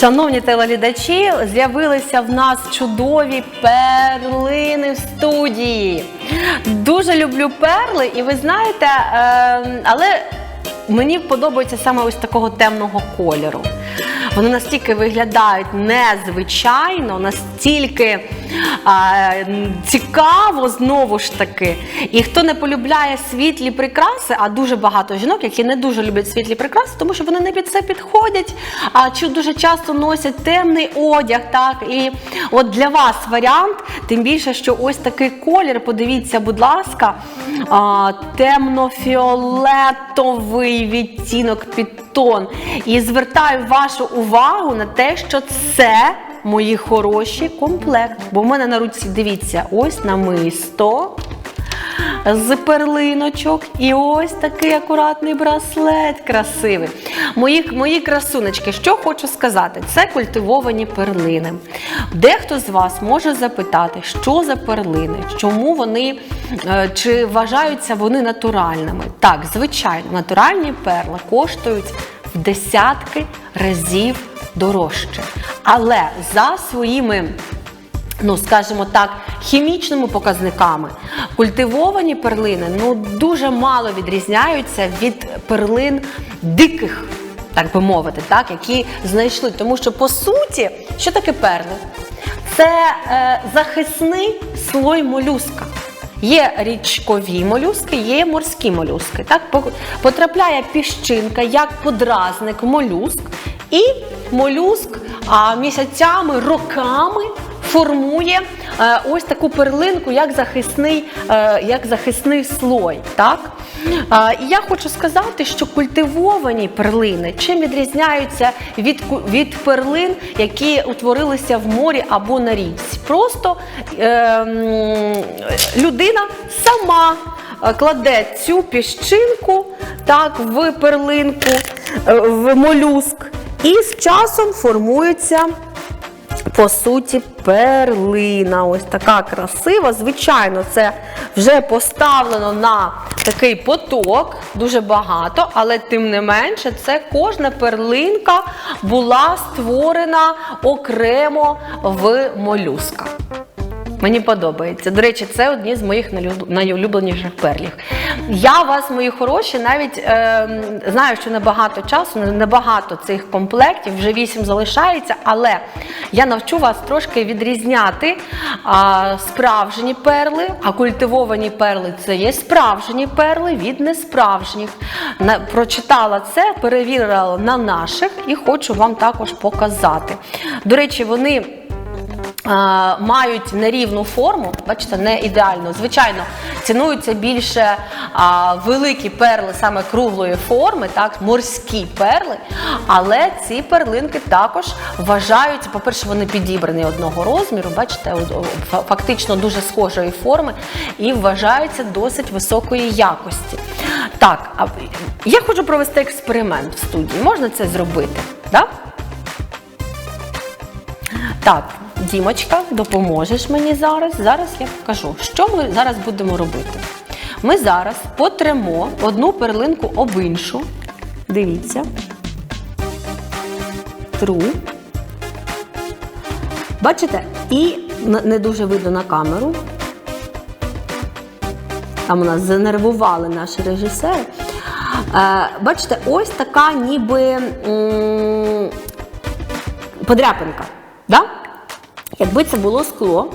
Шановні телеглядачі, з'явилися в нас чудові перлини в студії. Дуже люблю перли, і ви знаєте, е, але мені подобається саме ось такого темного кольору. Вони настільки виглядають незвичайно, настільки а, цікаво знову ж таки. І хто не полюбляє світлі прикраси, а дуже багато жінок, які не дуже люблять світлі прикраси, тому що вони не під це підходять, а чи дуже часто носять темний одяг. Так і от для вас варіант, тим більше, що ось такий колір. Подивіться, будь ласка, темно-фіолетовий відтінок під тон. І звертаю вашу увагу на те, що це мої хороші комплект. Бо в мене на руці, дивіться, ось намисто з перлиночок. І ось такий акуратний браслет красивий. Мої, мої красунечки, що хочу сказати, це культивовані перлини. Дехто з вас може запитати, що за перлини, чому вони, е, чи вважаються вони натуральними. Так, звичайно, натуральні перли коштують в десятки разів дорожче. Але за своїми ну скажімо так, хімічними показниками. Культивовані перлини ну дуже мало відрізняються від перлин диких, так би мовити, так, які знайшли. Тому що по суті, що таке перли? Це е, захисний слой молюска. Є річкові молюски, є морські молюски. Так По- потрапляє піщинка як подразник молюск, і молюск а, місяцями, роками формує е, ось таку перлинку, як захисний, е, як захисний слой. Так? Е, і я хочу сказати, що культивовані перлини чим відрізняються від, від перлин, які утворилися в морі або на річці. Просто е, людина сама кладе цю піщинку так, в перлинку, в молюск, і з часом формується по суті, перлина. Ось така красива. Звичайно, це вже поставлено на такий поток, дуже багато, але тим не менше, це кожна перлинка була створена окремо в молюска. Мені подобається. До речі, це одні з моїх найулюбленіших перлів. Я вас, мої хороші, навіть е, знаю, що небагато часу, небагато цих комплектів, вже вісім залишається, але я навчу вас трошки відрізняти а, справжні перли, а культивовані перли це є справжні перли від несправжніх. На, прочитала це, перевірила на наших і хочу вам також показати. До речі, вони. Мають нерівну форму, бачите, не ідеально. Звичайно, цінуються більше великі перли саме круглої форми, так, морські перли. Але ці перлинки також вважаються, по-перше, вони підібрані одного розміру, бачите, фактично дуже схожої форми і вважаються досить високої якості. Так, я хочу провести експеримент в студії. Можна це зробити? Так? Так, Дімочка, допоможеш мені зараз. Зараз я покажу, що ми зараз будемо робити. Ми зараз потремо одну перлинку об іншу. Дивіться. Тру. Бачите? І не дуже видно на камеру. Там у нас занервували наші режисери. Е, бачите, ось така ніби м, подряпинка. Да? Якби це було скло,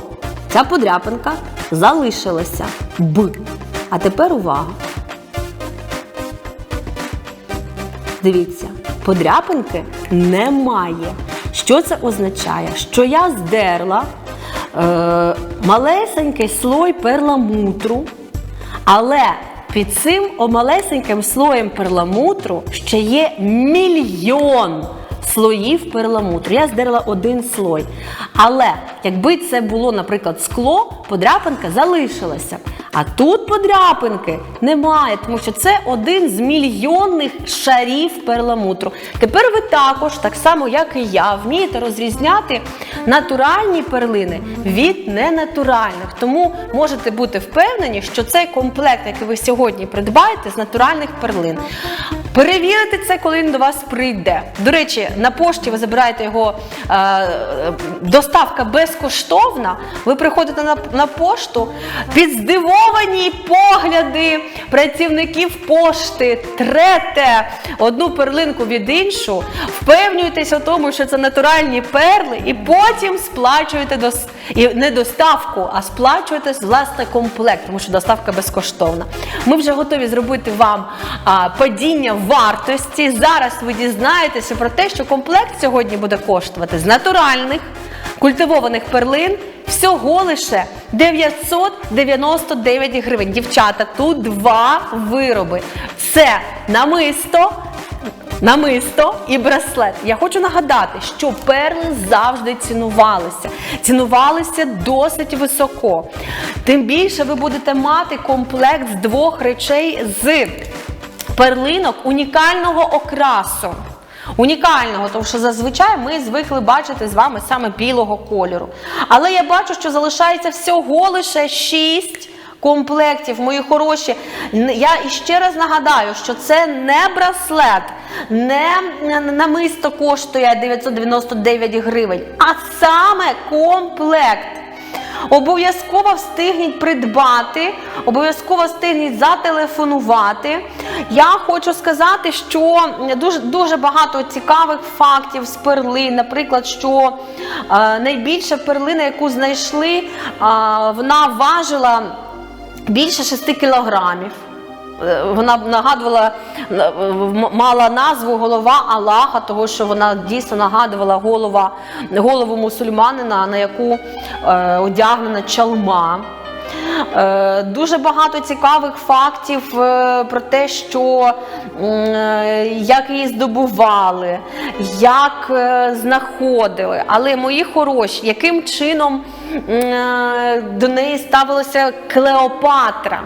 ця подряпинка залишилася б. А тепер увага. Дивіться, подряпинки немає. Що це означає? Що я здерла е, малесенький слой перламутру, але під цим о, малесеньким слоєм перламутру ще є мільйон слоїв перламутру. Я здерла один слой. Але якби це було, наприклад, скло, подряпинка залишилася. А тут подряпинки немає, тому що це один з мільйонних шарів перламутру. Тепер ви також, так само як і я, вмієте розрізняти натуральні перлини від ненатуральних. Тому можете бути впевнені, що цей комплект, який ви сьогодні придбаєте, з натуральних перлин. Перевірити це, коли він до вас прийде. До речі, на пошті ви забираєте його е, доставка безкоштовна. Ви приходите на, на пошту під здивовані погляди працівників пошти, трете одну перлинку від іншу, впевнюєтесь у тому, що це натуральні перли, і потім сплачуєте дос... і не доставку, а сплачуєте власне комплект, тому що доставка безкоштовна. Ми вже готові зробити вам а, падіння вартості. Зараз ви дізнаєтеся про те, що комплект сьогодні буде коштувати з натуральних культивованих перлин всього лише 999 гривень. Дівчата, тут два вироби. Це намисто. Намисто і браслет. Я хочу нагадати, що перли завжди цінувалися. Цінувалися досить високо. Тим більше ви будете мати комплект з двох речей з перлинок унікального окрасу. Унікального, тому що зазвичай ми звикли бачити з вами саме білого кольору. Але я бачу, що залишається всього лише 6 комплектів, мої хороші. Я іще раз нагадаю, що це не браслет, не намисто коштує 999 гривень, а саме комплект. Обов'язково встигніть придбати, обов'язково встигніть зателефонувати. Я хочу сказати, що дуже, дуже багато цікавих фактів з перлин. Наприклад, що е, найбільша перлина, яку знайшли, е, вона важила більше 6 кілограмів. Е, Вона нагадувала, е, мала назву голова Аллаха, того що вона дійсно нагадувала голова, голову мусульманина, на яку е, одягнена чалма. Е, Дуже багато цікавих фактів про те, що як її здобували, як знаходили. Але мої хороші, яким чином до неї ставилася Клеопатра.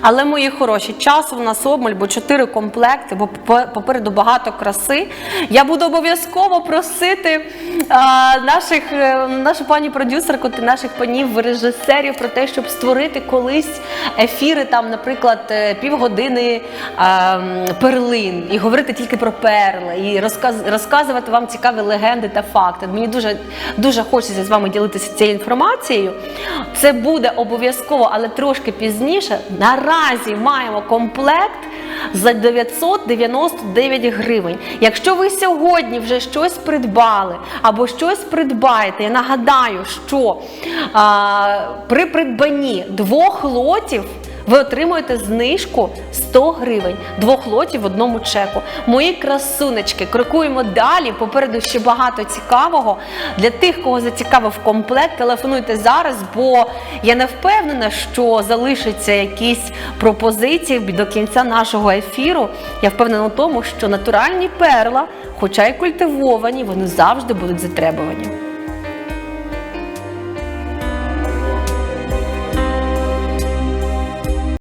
Але мої хороші, часу в нас обмаль, бо чотири комплекти, бо попереду багато краси. Я буду обов'язково просити а, наших, е, нашу пані продюсерку та наших панів режисерів про те, щоб створити колись ефіри, там, наприклад, е, півгодини а, перлин і говорити тільки про перли, і розказ, розказувати вам цікаві легенди та факти. Мені дуже, дуже хочеться з вами ділитися цією інформацією. Це буде обов'язково, але трошки пізніше. Наразі маємо комплект за 999 гривень. Якщо ви сьогодні вже щось придбали або щось придбаєте, я нагадаю, що а, при придбанні двох лотів. Ви отримуєте знижку 100 гривень, двох лотів в одному чеку. Мої красунечки, крокуємо далі. Попереду ще багато цікавого. Для тих, кого зацікавив комплект, телефонуйте зараз, бо я не впевнена, що залишаться якісь пропозиції до кінця нашого ефіру. Я впевнена в тому, що натуральні перла, хоча й культивовані, вони завжди будуть затребувані.